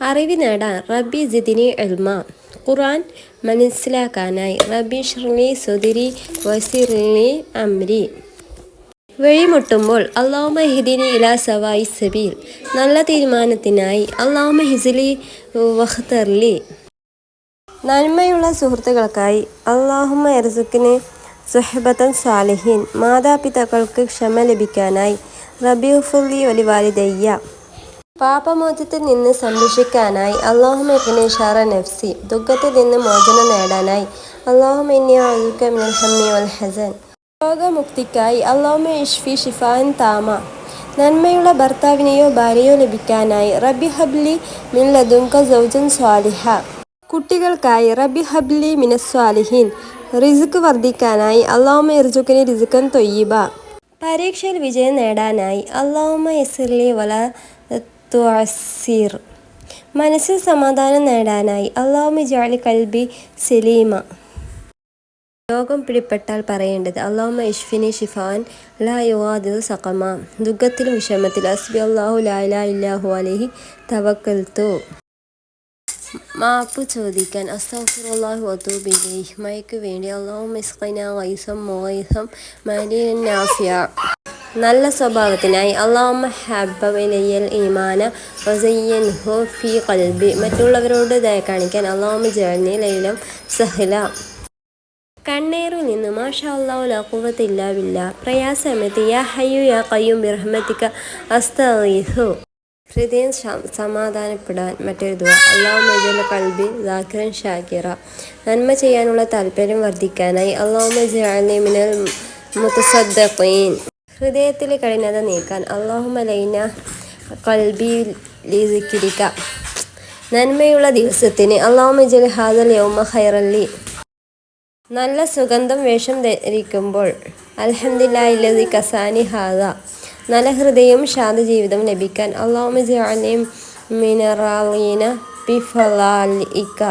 അറിവ് നേടാൻ റബ്ബി ജിദിനി എൽമ ഖുർആൻ മനസ്സിലാക്കാനായി റബ്ബി ഷർണി സുദിരി വസിർലി അമ്രി വഴിമുട്ടുമ്പോൾ അള്ളാഹുമ ഹിദിനി ഇലാ സവായി സബീൽ. നല്ല തീരുമാനത്തിനായി അള്ളാഹുമ ഹിസിലി വഖ്തർലി. നന്മയുള്ള സുഹൃത്തുക്കൾക്കായി അള്ളാഹുമ എർസുക്കിന് സുഹബത്തൻ സാലിഹീൻ മാതാപിതാക്കൾക്ക് ക്ഷമ ലഭിക്കാനായി റബിയുഫുല്ലി വലിവാലിദയ്യ പാപമോചത്തിൽ നിന്ന് സംരക്ഷിക്കാനായി അള്ളാഹുമെക്കിനെ ഷറ നഫ്സി ദുഃഖത്തിൽ നിന്ന് മോചനം നേടാനായി. അള്ളാഹുമെന്നി അഴുക്ക മിനൽ വൽ ഹസൻ. രോഗമുക്തിക്കായി അള്ളാഹുമെ ഇഷ്ഫി ഷിഫാൻ താമ. നന്മയുള്ള ഭർത്താവിനെയോ ഭാര്യയോ ലഭിക്കാനായി റബി ഹബ്ലി മിൻ ലദുങ്ക സൗജൻ സ്വാലിഹ. കുട്ടികൾക്കായി റബി ഹബ്ലി മിനസ്വാലിഹീൻ റിസുക്ക് വർദ്ധിക്കാനായി അള്ളാഹുമ ഇർജുക്കിന് റിസുക്കൻ തൊയ്യബ. പരീക്ഷയിൽ വിജയം നേടാനായി അള്ളാഹുമ യസിർലി വല തുഅസീർ മനസ്സിൽ സമാധാനം നേടാനായി അള്ളാഹു ജാലി കൽബി സലീമ. രോഗം പിടിപ്പെട്ടാൽ പറയേണ്ടത് അള്ളാഹുമ ഇഷ്ഫിനി ഷിഫാൻ ലാ യുവാദിൽ സഖമ. ദുഃഖത്തിലും വിഷമത്തിൽ അസ്ബി അള്ളാഹു ലാ ഇലാ ഇല്ലാഹു അലഹി തവക്കൽത്തു മാപ്പ് ചോദിക്കാൻ അസ്തഗ്ഫിറുല്ലാഹി വതൂബു മയക്ക് വേണ്ടി അള്ളാഹു ഇസ്ഖിനാ വൈസം മുഗൈസം മലീൻ നാഫിയ. നല്ല സ്വഭാവത്തിനായി അള്ളാമ ഹബ്ബബ ഈമാന ഈമാന വസയ്യിൻഹു ഫി കൽബി മറ്റുള്ളവരോട് ദയ കാണിക്കാൻ അള്ളാമ ജേർണി ലൈലം സഹല. കണ്ണേറു നിന്ന് മാഷാ അല്ലാഹു ലാ ഖുവത ഇല്ലാ ബില്ലാ പ്രയാസമേത്ത് യാ ഹയ്യു യാ കയ്യും ബിർഹമത്തിക്ക അസ്തീഹു ഹൃദയം സമാധാനപ്പെടാൻ മറ്റൊരു ദുവ അള്ളാഹു കൽബി ദാഖിറൻ ഷാക്കിറ നന്മ ചെയ്യാനുള്ള താല്പര്യം വർദ്ധിക്കാനായി അള്ളാഹു മുത്തസദ്ദീൻ ഹൃദയത്തിലെ കഠിനത നീക്കാൻ അള്ളാഹു മലൈന കൽബി ലിദിക്കിരിക്ക നന്മയുള്ള ദിവസത്തിന് അള്ളാഹു മജൽ ഹാദൽ യൗമ ഖൈറല്ലി. നല്ല സുഗന്ധം വേഷം ധരിക്കുമ്പോൾ അൽഹംദില്ലാഹില്ലദി കസാനി ഹാദ. നല്ല ഹൃദയം ശാന്ത ജീവിതം ലഭിക്കാൻ അള്ളാഹുമ ജഅലി മിനറാലീന ബിഫലാലിക.